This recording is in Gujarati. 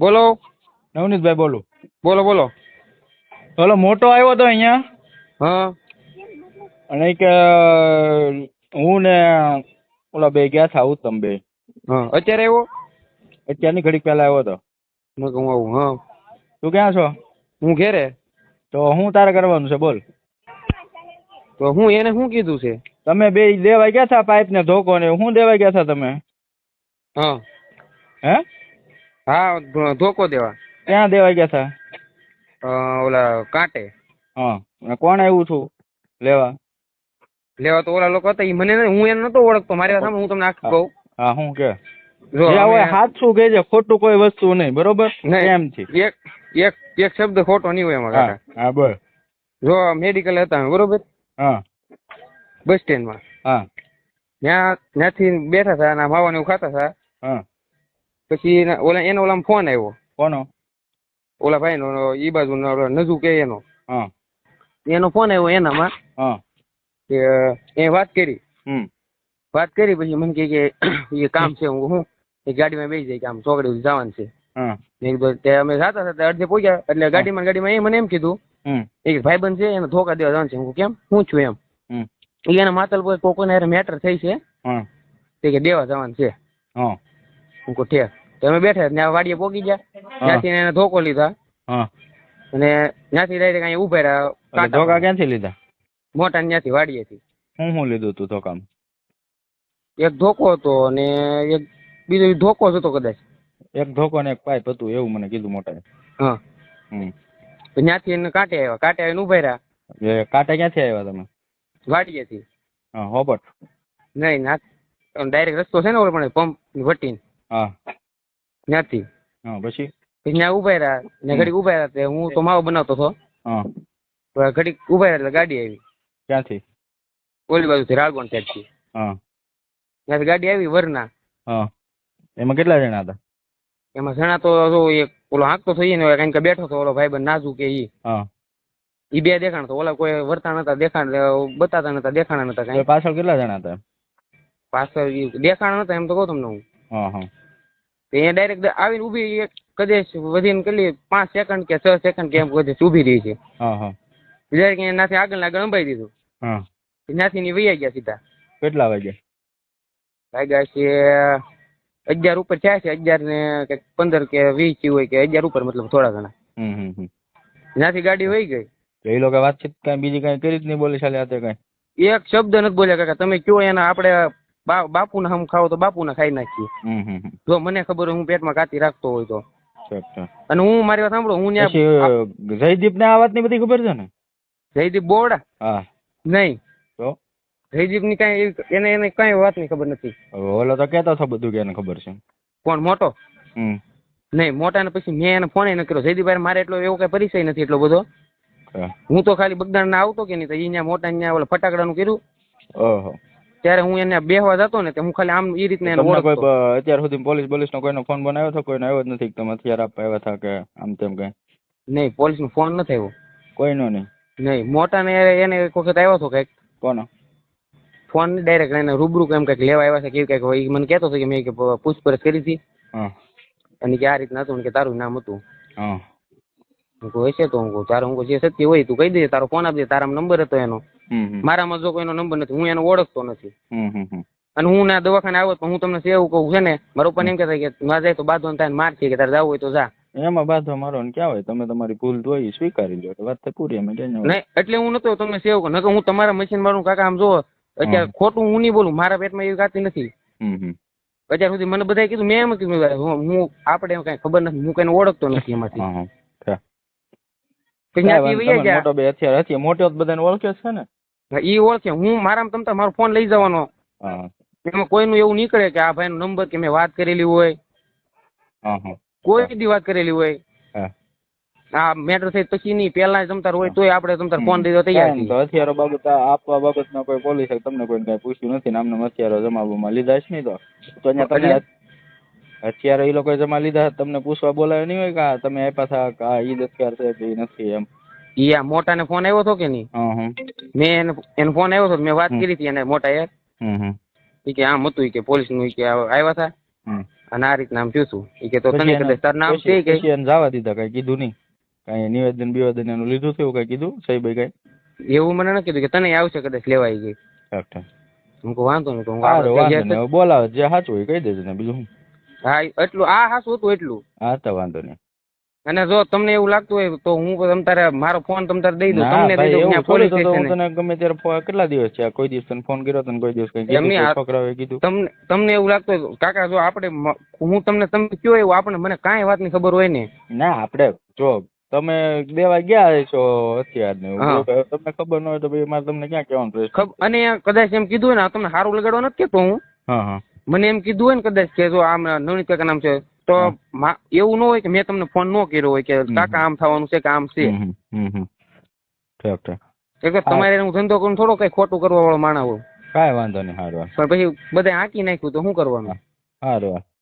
બોલો. નવનીતભાઈ બોલું. બોલો બોલો. બોલો મોટો આવ્યો હતો અહીંયા. હા. અને કે હું ને ઓલા બે ગયા હતા ઉત્તમ બે. હા. અત્યારે આવ્યો? અત્યારની ઘડીક પહેલા આવ્યો હતો મેં કહું આવું હા. તું ક્યાં છો? હું ઘેરે. તો હું તારે કરવાનું છે બોલ. તો હું એને શું કીધું છે? તમે બે દેવાઈ ગયા હતા પાઇપ ને ધોકો ને હું દેવાઈ ગયા હતા તમે? હા. હે? હા ધોકો દેવા. ક્યાં દેવા ગયા હતા ઓલા કાંટે. હા કોણ આવ્યું છું લેવા? લેવા તો ઓલા લોકો હતા ઈ મને હું એને નતો ઓળખતો મારી સામે હું તમને આખું કહું. હા હું કે. જો અમે- હોય હાથું ખોટું કોઈ વસ્તુ નહીં બરોબર? નહીં. છે. એક એક એક શબ્દ ખોટો નહીં હોય એમાં હા બસ જો મેડિકલ હતા બરોબર? હા. બસ સ્ટેન્ડમાં. હા. ત્યાં ત્યાંથી બેઠા હતા અને માવા ને એવું ખાતા હતા હા. પછી એના- ઓલા એનો ઓલા ફોન આવ્યો. કોનો? ઓલા ભાઈ નો ઈ બાજુ નજુ કે એનો. હા. એનો ફોન આવ્યો એનામાં હા. કે એ વાત કરી. હમ. વાત કરી પછી મને કહે કે એ કામ છે હું હું એ ગાડીમાં બેસી જાય કે આમ ચોકડી સુધી જવાનું છે. મેં કીધું તે અમે જતા હતા અડધે પહોંચ્યા એટલે ગાડીમાં ગાડીમાં એ મને એમ કીધું એક ભાઈ ભાઈબંધ છે એને ધોકા દેવા જવાનું છે. હું કેમ? હું છું એમ. હમ. એના માતલ પર કોકોને મેટર થઈ છે તે કે દેવા જવાનું છે. હું. કહું ઠેક તો અમે બેઠા ત્યાં વાડીએ પોગી ગયા. ત્યાંથી એને ધોકો લીધા. અને ત્યાંથી ડાયરેક્ટ અહીંયા ઊભા રહ્યા ધોકા ક્યાંથી લીધા? મોટા ત્યાંથી વાડીએથી. હું શું લીધું તું ધોકામાં એક ધોકો હતો અને એક બીજો ધોકો જ હતો કદાચ. એક ધોકો ને એક પાઇપ હતું એવું મને કીધું મોટા હા. હમ. ત્યાંથી એને કાંટે આવ્યા કાંટે આવીને ઊભા રહ્યા. કાંટે ક્યાંથી આવ્યા તમે? વાડીએથી. હા હોબટ. નહીં ના ડાયરેક્ટ રસ્તો છે ને ઓલો પણ પંપ વટીને. હા. ત્યાંથી. હા પછી? ત્યાં ઊભા રહ્યા. ને ઘડીક ઊભા રહ્યા તે હું તો માવો બનાવતો હતો. હા. તો ઘડીક ઊભા રહ્યા એટલે ગાડી આવી. ક્યાંથી? ઓલી બાજુથી રાળગોણ સાઈડથી. હા. ત્યાંથી ગાડી આવી વરના. હા. એમાં કેટલા જણા હતા? એમાં જણા તો જો એક ઓલો હાંકતો થઈ ને કંઈક બેઠો હતો ઓલો ભાઈ નાજુ કે ઈ. હા. ઈ બે દેખાણ તો ઓલા કોઈ વર્તા નતા દેખાણ બતાતા નતા દેખાણા નતા કઈ. પાછળ કેટલા જણા હતા પાછળ દેખાણ નતા એમ તો કહું તમને હું. હા હા. એ ડાયરેક્ટ આવીને ઊભી એક કદાચ વધીને કેટલી પાંચ સેકન્ડ કે છ સેકન્ડ કે એમ કદાચ ઊભી રહી છે. બીજા ડાયરેક્ટ એનાથી આગળ આગળ અંબાઈ દીધું. ત્યાંથી ની વૈયા ગયા સીધા. કેટલા વાગ્યા? વાગ્યા છે અગિયાર ઉપર થયા છે અગિયાર ને કંઈક પંદર કે વીસથી હોય કે અગિયાર ઉપર મતલબ થોડા ઘણા. ત્યાંથી ગાડી વહી ગઈ. તો એ લોકો વાતચીત કાંઈ બીજી કાંઈ કરી જ નહીં બોલી ચાલે કાંઈ? એક શબ્દ નથી બોલ્યા કાકા તમે કયો એના આપણે બા બાપુના હમ ખાવ તો બાપુના ખાઈ નાખીએ. જો મને ખબર હોય હું પેટમાં કાતી રાખતો હોય તો. અને હું મારી વાત સાંભળો હું જયદીપ ને આ વાતની બધી ખબર છે ને? જયદીપ બોવડા હા. નહીં. તો? જયદીપની કઈ એને એને કઈ વાતની ખબર નથી. ઓલો તો કેતો છો બધું કે એને ખબર છે. કોણ મોટો? હમ. નહીં મોટા ને પછી મેં એને ફોન ન કર્યો. જયદીપભાઈ મારે એટલો એવો કઈ પરિચય નથી એટલો બધો. હું. તો ખાલી બગદાણ ના આવતો કે નહીં તો અહીંયા મોટા અહીંયા ઓલા ફટાકડાનું કર્યું. ઓહો. ત્યારે હું એને બેહવા જતો ને તે હું ખાલી આમ એ રીતે એને તમને કોઈ ઓળખતો. અત્યાર સુધી પોલીસ પોલીસ નો કોઈનો ફોન બનાવ્યો હતો? કોઈનો આવ્યો જ નથી? કે તમે હથિયાર આપવા આવ્યા હતા કે આમ તેમ કઈ? નહીં પોલીસ નો ફોન નથી આવ્યો. કોઈનો નહીં? નહીં મોટા ને એને એક વખત આવ્યો હતો કંઈક. કોનો? ફોન ડાયરેક્ટ એને રૂબરૂ કેમ કંઈક લેવા આવ્યા છે કેવું કંઈક હોય. ઈ મને કહેતો હતો કે મેં કે પૂછપરછ કરી હતી. હા. અને કે આ રીતના હતું કે તારું નામ હતું. હા. હું કહું હશે તો? હું કહું તારું હું કહું જે સત્ય હોય તું કહી દે તારો ફોન આપજે તારા નંબર હતો એનો. મારામાં જો કોઈનો નંબર નથી હું એને ઓળખતો નથી. અને હું ના દવાખાને આવ્યો તો હું તમને એવું કહું છે ને મારા ઉપર એમ કહેતા કે ના જાય તો બાંધો થાય માર છે કે તારે જવું હોય તો જા. એમાં બાધો મારો ને ક્યાં હોય? તમે તમારી ભૂલ ધોઈ સ્વીકારી લો એટલે વાત તો પૂરી અમે નહીં એટલે હું નતો તમને સેવ કહું નકર હું તમારા મશીન મારું કાકા આમ જો અત્યારે ખોટું હું નહીં બોલું મારા પેટમાં એવી ગાતી નથી. અત્યાર સુધી મને બધાએ કીધું મેં એમ કીધું હું આપણે એમ કઈ ખબર નથી હું કઈ ઓળખતો નથી એમાંથી. મોટો બે અત્યારે હથિયાર મોટો બધાને ઓળખ્યો છે ને? ઈ ઓળખે. હું મારામાં તમતા મારો ફોન લઈ જવાનો. એમાં કોઈનું એવું નીકળે કે આ ભાઈનો નંબર કે મેં વાત કરેલી હોય. કોઈ દી વાત કરેલી હોય. હા. આ મેટર થઈ પછી નહીં. પેલા જમતાર હોય તોય આપણે જમતાર ફોન દીધો તૈયાર તો હથિયારો બાબત આપવા બાબતમાં કોઈ પોલીસે તમને કોઈ કઈ પૂછ્યું નથી નામને હથિયારો જમાવવામાં લીધા છે નહીં તો. તો અહીંયા તમે હથિયારો એ લોકોએ જમા લીધા તમને પૂછવા બોલાવ્યો નહીં હોય કે તમે આપ્યા હતા કે આ ઈ હથિયાર છે કે નથી એમ. ઈ આ મોટાને ફોન આવ્યો હતો કે નહીં? મેં એને ફોન આવ્યો હતો મેં વાત કરી હતી એને મોટા યાર ઈ કે આમ હતું કે પોલીસનું કે આવ્યા હતા. અને આ રીતના આમ થયું ઈ કે તો તને કદાચ તાર નામ છે કે? એને જવા દીધા કઈ કીધું નહીં. કઈ નિવેદન બિવેદન એનું લીધું છે એવું કઈ કીધું? સાહેબે કઈ? એવું મને ન કીધું કે તને આવશે કદાચ લેવાઈ ગઈ હું કહું વાંધો નહીં તો હું સારું આપણે વાંધો તૈયાર નહીં. હવે બોલાવે જે સાચું હોય એ કહી દેજો ને બીજું હા એટલું આ હાસું હતું એટલું. હા તો વાંધો નહીં. અને જો તમને એવું લાગતું હોય તો હું તમ તારે મારો ફોન તમ તારે દઈ દઉં. તમને દઈ દઉં. ત્યાં પોલીસ સ્ટેશન તને ગમે ત્યારે કેટલા દિવસ છે કોઈ દિવસ તને ફોન કર્યો તને કોઈ દિવસ કઈ કીધું તમને તમને એવું લાગતું હોય કાકા જો આપણે હું તમને તમે કયો એવું આપણે મને કાંઈ વાતની ખબર હોય ને. ના આપણે જો તમે દેવા ગયા છો અત્યાર ને તમને ખબર ન હોય તો ભાઈ મારે તમને ક્યાં કહેવાનું પ્રશ્ન અને કદાચ એમ કીધું હોય ને તમને સારું લગાડવા નથી કેતો હા. મને એમ કીધું હોય ને કદાચ કે જો આમ નવનીત કાકા નામ છે. તો એવું ન હોય કે મેં તમને ફોન ન કર્યો હોય કે કાકા આમ થવાનું છે કે આમ છે. તમારે હું ધંધો કરું થોડો કઈ ખોટું કરવા વાળો માણા હોય. કાંઈ વાંધો નહીં સારું પણ પછી બધા આંકી નાખ્યું તો શું કરવાનું? સારું